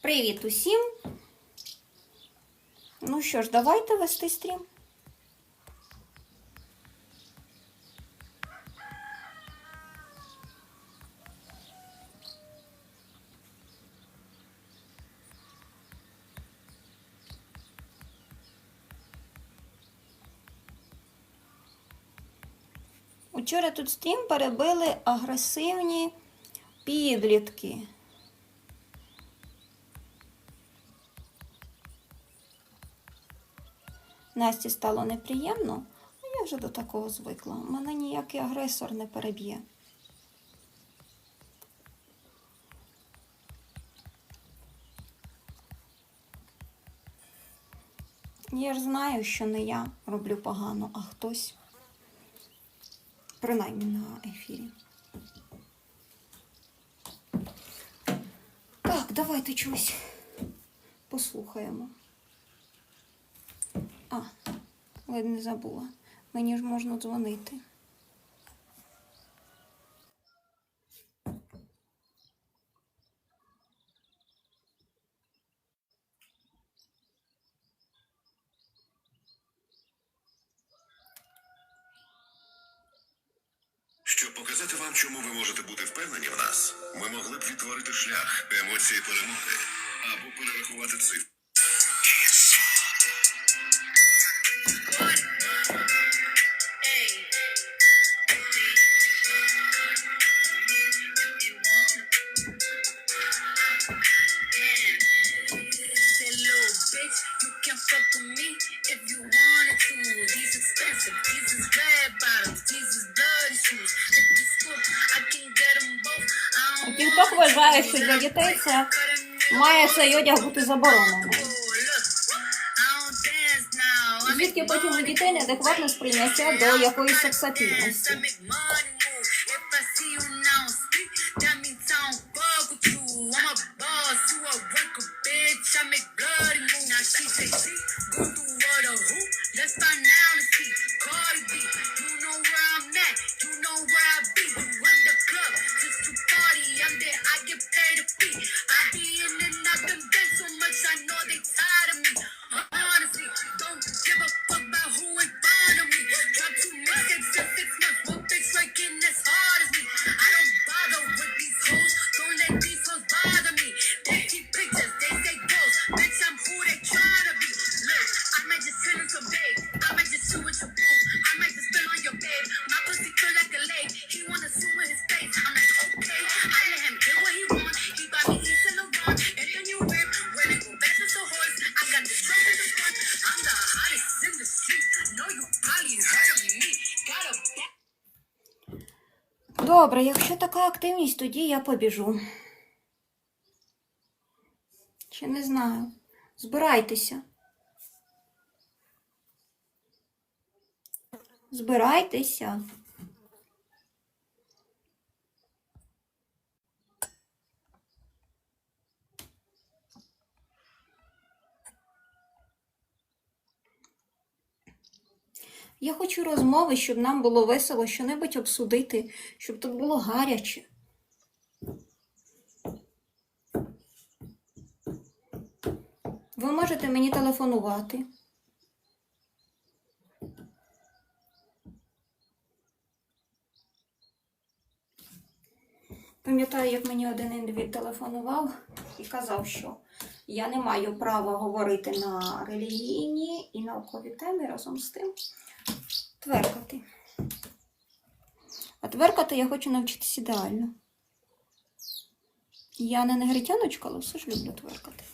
Привіт усім! Ну що ж, давайте вести стрім. Учора тут стрім перебили агресивні підлітки. Насті стало неприємно, а я вже до такого звикла. Мене ніякий агресор не переб'є. Я ж знаю, що не я роблю погано, а хтось. Принаймні на ефірі. Так, давайте чогось послухаємо. А, ледь не забула. Мені ж можна дзвонити. Щоб показати вам, чому ви можете бути впевнені в нас, ми могли б відтворити шлях емоції перемоги або перерахувати цифри. Can fuck with me if you wanted to. These expensive, these is red bottoms, these is bloody shoes. If you school, I can get them both. I Тікток вважає, що для дітей це має цей одяг бути забороненим. Звідки потім у дітей неадекватне сприйняття до якоїсь сексапільності. CJC. Добре, якщо така активність, тоді я побіжу. Чи не знаю. Збирайтеся. Збирайтеся. Я хочу розмови, щоб нам було весело що-небудь обсудити, щоб тут було гаряче. Ви можете мені телефонувати. Пам'ятаю, як мені один індивід телефонував і казав, що я не маю права говорити на релігійні і наукові теми разом з тим тверкати. А тверкати я хочу навчитися ідеально. Я не негритяночка, але все ж люблю тверкати.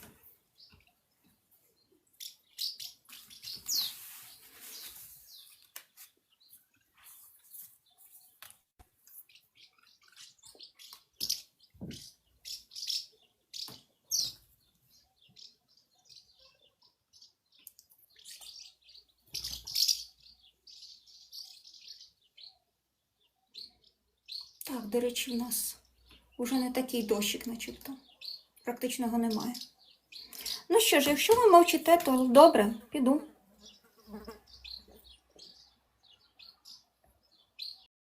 Так, до речі, в нас уже не такий дощик, начебто. Практично його немає. Ну що ж, якщо ви мовчите, то добре, піду.